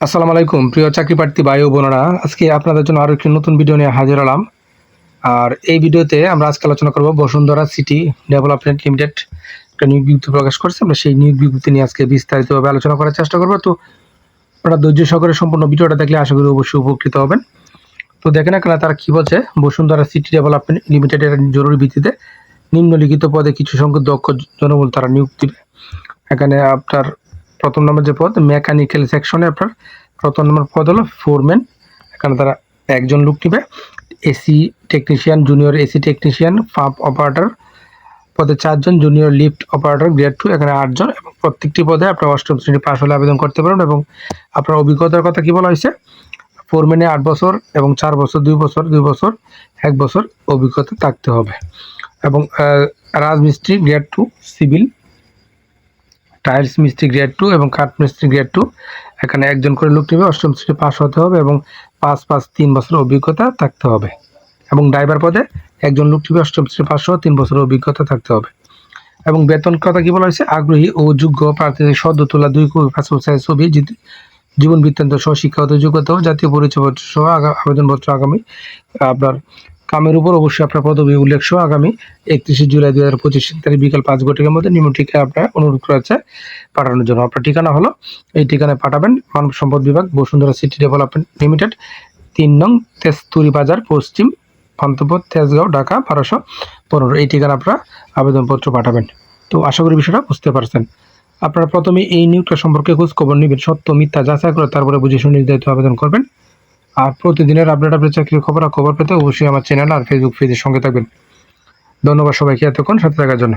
আসসালামু আলাইকুম, প্রিয় চাকরি প্রার্থী ভাই ও বোনেরা। আজকে আপনাদের জন্য আরও একটি নতুন ভিডিও নিয়ে হাজির হলাম। আর এই ভিডিওতে আমরা আজকে আলোচনা করব বসুন্ধরা সিটি ডেভেলপমেন্ট লিমিটেড একটা নিয়োগ বিজ্ঞপ্তি প্রকাশ করেছে। আমরা সেই নিয়োগ বিজ্ঞপ্তি নিয়ে আজকে বিস্তারিতভাবে আলোচনা করার চেষ্টা করব। তো আপনারা ধৈর্য সহকারে সম্পূর্ণ ভিডিওটা দেখলে আশা করি অবশ্যই উপকৃত হবেন। তো দেখেন এখানে তারা কী বলছে? বসুন্ধরা সিটি ডেভেলপমেন্ট লিমিটেডের জরুরি ভিত্তিতে নিম্নলিখিত পদে কিছু সংখ্যক দক্ষ জনবল তারা নিয়োগ দিবে। এখানে আপনার প্রথম নম্বর যে পদ মেকানিক্যাল সেকশনে আপনার প্রথম নম্বর পদ হলো ফোরম্যান এখানে তারা একজন লোক নিবে। AC technician junior AC technician pump operator পদে চারজন junior lift operator grade two এখানে আটজন এবং প্রত্যেকটি পদে আপনার অষ্টম শ্রেণি পাশ হলে আবেদন করতে পারেন এবং আপনার অভিজ্ঞতার কথা কি বলা হয়েছে? ফোরম্যানে আট বছর এবং চার বছর, দুই বছর দুই বছর, এক বছর অভিজ্ঞতা থাকতে হবে। এবং রাজমিস্ত্রি গ্রেড টু সিভিল টাইলস মিস্ত্রি গ্রেড টু এবং কাঠ মিস্ত্রি গ্রেড টু। এখানে একজন করে লোক নেবে, অষ্টম শ্রেণি পাস হতে হবে এবং পাঁচ পাঁচ তিন বছর অভিজ্ঞতা থাকতে হবে। এবং ড্রাইভার পদে একজন লোক নেবে, অষ্টম শ্রেণি পাস সহ তিন বছর অভিজ্ঞতা থাকতে হবে। এবং বেতন কথা কি বলা হয়েছে? আগ্রহী ও যোগ্য প্রার্থীদের সদ্য তোলা দুই কপি পাসপোর্ট সাইজ ছবি জীবন বৃত্তান্ত সহ শিক্ষাগত যোগ্যতা জাতীয় পরিচয়পত্র সহ আবেদনপত্র আগামী আপনার কামের উপর অবশ্যই আপনার পদবি উল্লেখ সহ আগামী একত্রিশে জুলাই দু হাজার পঁচিশ তারিখ বিকাল পাঁচ ঘটিকার মধ্যে নিম্ন ঠিকায় আপনার অনুরোধ করা হচ্ছে পাঠানোর জন্য। আপনার ঠিকানা হলো, এই ঠিকানায় পাঠাবেন মানব সম্পদ বিভাগ, বসুন্ধরা সিটি ডেভেলপমেন্ট লিমিটেড, তিন নং তেস্তুরি বাজার, পশ্চিম পান্তপথ তেজগাঁও, ঢাকা, বারোশো পনেরো। এই ঠিকানা আপনারা আবেদনপত্র পাঠাবেন। তো আশা করি বিষয়টা বুঝতে পারছেন। আপনারা প্রথমে এই নিয়োগটা সম্পর্কে খোঁজ খবর নেবেন, সত্য, মিথ্যা যাচাই করে তারপরে বুঝে শুনে নির্ধারিত আবেদন করবেন। আর প্রতিদিনের আপডেট আপডেট চাকরির খবর আর খবর পেতে অবশ্যই আমার চ্যানেল আর ফেসবুক পেজের সঙ্গে থাকবেন। ধন্যবাদ সবাইকে এতক্ষণ, সাথে থাকার জন্য।